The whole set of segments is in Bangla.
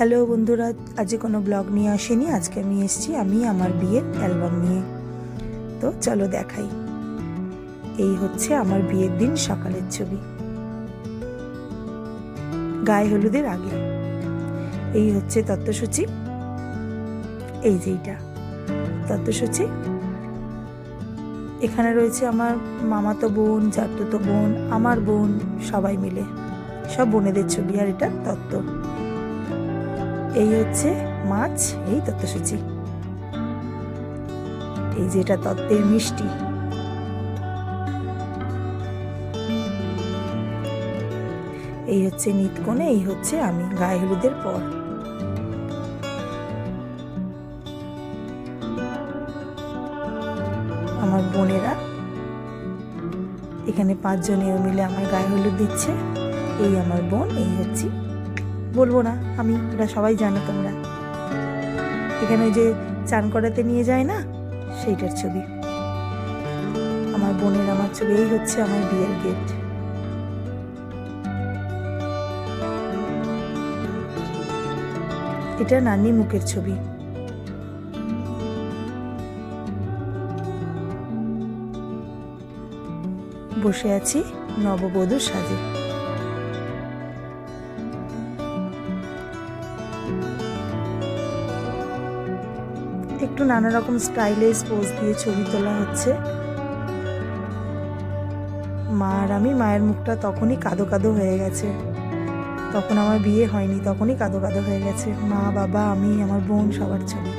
হ্যালো বন্ধুরা, আজকে কোনো ব্লগ নিয়ে আসেনি। আজকে আমি এসেছি, আমি আমার বিয়ের অ্যালবাম নিয়ে। তো চলো দেখাই। এই হচ্ছে আমার বিয়ের দিন সকালের ছবি। গায়ে হলুদের আগে। এই হচ্ছে তত্ত্বসূচি। এই যে এইটা। তত্ত্বসূচি। এখানে রয়েছে আমার মামাতো বোন চাতুতো বোন, আমার বোন, সবাই মিলে। সব বোনেদের ছবি আর এটা তত্ত্ব। এই হচ্ছে মাছ, এই তত্ত্বসূচি। এই যে এটা তত্ত্বের মিষ্টি। এই হচ্ছে নিতকোণে এই হচ্ছে আমি গায়ে হলুদের পর। আমার বোনেরা, এখানে পাঁচজনে মিলে আমার গায়ে হলুদ দিচ্ছে। এই আমার বোন, এই হচ্ছে বলব না, আমি ওরা সবাই জানো তোমরা। এখানে যে চান করাতে নিয়ে যায় না, সেইটার ছবি। আমার বোনের, আমার ছবি, এই হচ্ছে আমার বিয়ের গেট এটা নানি মুখের ছবি। বসে আছি নববধূ সাজে। একটু নানা রকম স্টাইলে পোজ দিয়ে ছবি তোলা হচ্ছে। মা আর আমি মায়ের মুখটা তখনই কাদো কাদো হয়ে গেছে। তখন আমার বিয়ে হয়নি, তখনই কাদো কাদো হয়ে গেছে। মা, বাবা, আমি, আমার বোন সবার ছবি।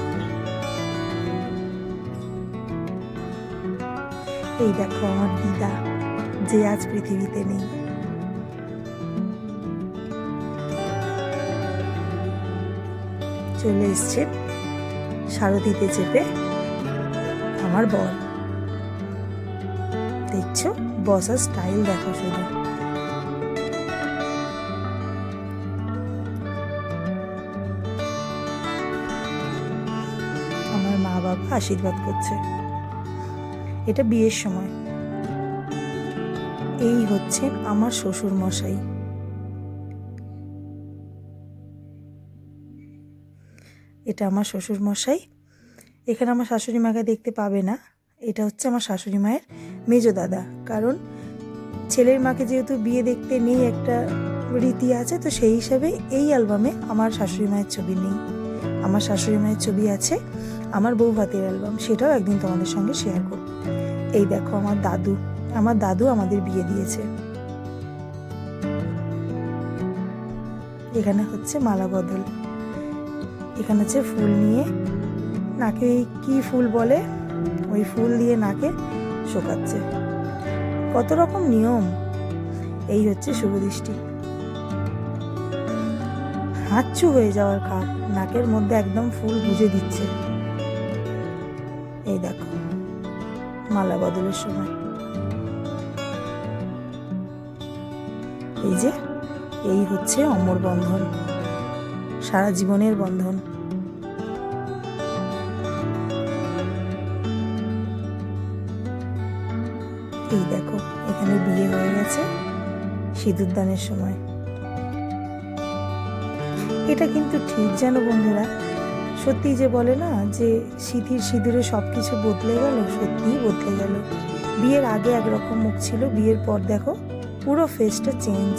এই দেখো আমার দিদা, যে আজ পৃথিবীতে নেই। চলে এসছে সারথিতে চেপে আমার বর। দেখছ? বসার স্টাইল দেখো শুধু। আমার মা বাবা আশীর্বাদ করছে। এটা বিয়ের সময়। এই হচ্ছে আমার শ্বশুর মশাই এটা আমার শ্বশুর মশাই এখানে আমার শাশুড়ি মাকে দেখতে পাবে না। এটা হচ্ছে আমার শাশুড়ি মায়ের মেজ দাদা। কারণ ছেলের মাকে যেহেতু বিয়ে দেখতে নেই একটা রীতি আছে, তো সেই হিসাবে এই অ্যালবামে আমার শাশুড়ি মায়ের ছবি নেই। আমার শাশুড়ি মায়ের ছবি আছে, আমার বউ ভাতের অ্যালবাম, সেটাও একদিন তোমাদের সঙ্গে শেয়ার করব। এই দেখো আমার দাদু আমার দাদু আমাদের বিয়ে দিয়েছে। এখানে হচ্ছে মালা বদল। এখানে হচ্ছে ফুল নিয়ে নাকে কি ফুল বলে? ওই ফুল দিয়ে নাকে শোকাচ্ছে। কত রকম নিয়ম। এই হচ্ছে শুভদৃষ্টি হাঁচু হয়ে যাওয়ার খাপ নাকের মধ্যে একদম ফুল বুঝে দিচ্ছে। এই দেখো, মালা বদলের সময়। এই যে, এই হচ্ছে অমর বন্ধন সারা জীবনের বন্ধন। এই দেখো, এখানে বিয়ে হয়ে গেছে সিঁদুরদানের সময়। এটা কিন্তু ঠিক যেন বন্ধুরা সত্যি যে বলে না যে সিঁথির সিঁদুরে সব কিছু বদলে গেল, সত্যিই বদলে গেল। বিয়ের আগে একরকম মুখ ছিল, বিয়ের পর দেখো পুরো ফেসটা চেঞ্জ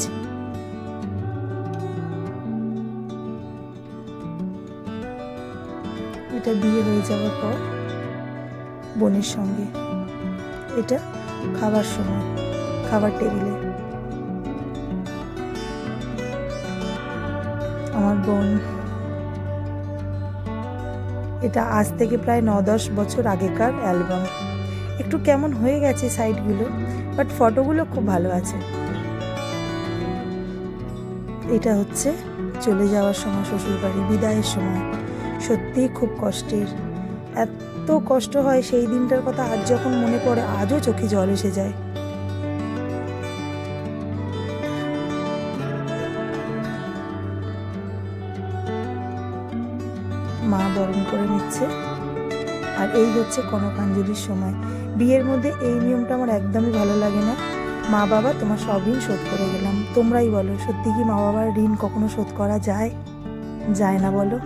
এটা বিয়ে হয়ে যাওয়ার পর বোনের সঙ্গে। এটা খাবার সময়, খাবার টেবিলে। আমার বোন, এটা আজ থেকে প্রায় ন দশ বছর আগেকার অ্যালবাম। একটু কেমন হয়ে গেছে সাইডগুলো বাট ফটোগুলো খুব ভালো আছে। এটা হচ্ছে চলে যাওয়ার সময়, শ্বশুরবাড়ি, বিদায়ের সময়। সত্যিই খুব কষ্টের। এত কষ্ট হয় সেই দিনটার কথা আজ যখন মনে পড়ে, আজও চোখে জল এসে যায়। মা বরণ করে নিচ্ছে। আর এই হচ্ছে কনকাঞ্জলির সময়। বিয়ের মধ্যে এই নিয়মটা আমার একদমই ভালো লাগে না। মা বাবা, তোমার সব ঋণ শোধ করে গেলাম। তোমরাই বলো, সত্যি কি মা বাবার ঋণ কখনো শোধ করা যায়? যায় না বলো।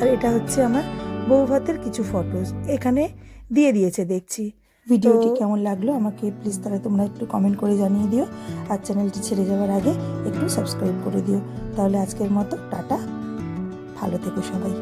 আর এটা হচ্ছে আমার বউ ভাতের কিছু ফটোজ এখানে দিয়ে দিয়েছে দেখছি। ভিডিওটি কেমন লাগল আমাকে প্লিজ তাহলে তোমরা একটু কমেন্ট করে জানিয়ে দিও। আর চ্যানেলটি ছেড়ে যাওয়ার আগে একটু সাবস্ক্রাইব করে দিও। তাহলে আজকের মতো টাটা। ভালো থেকো সবাই।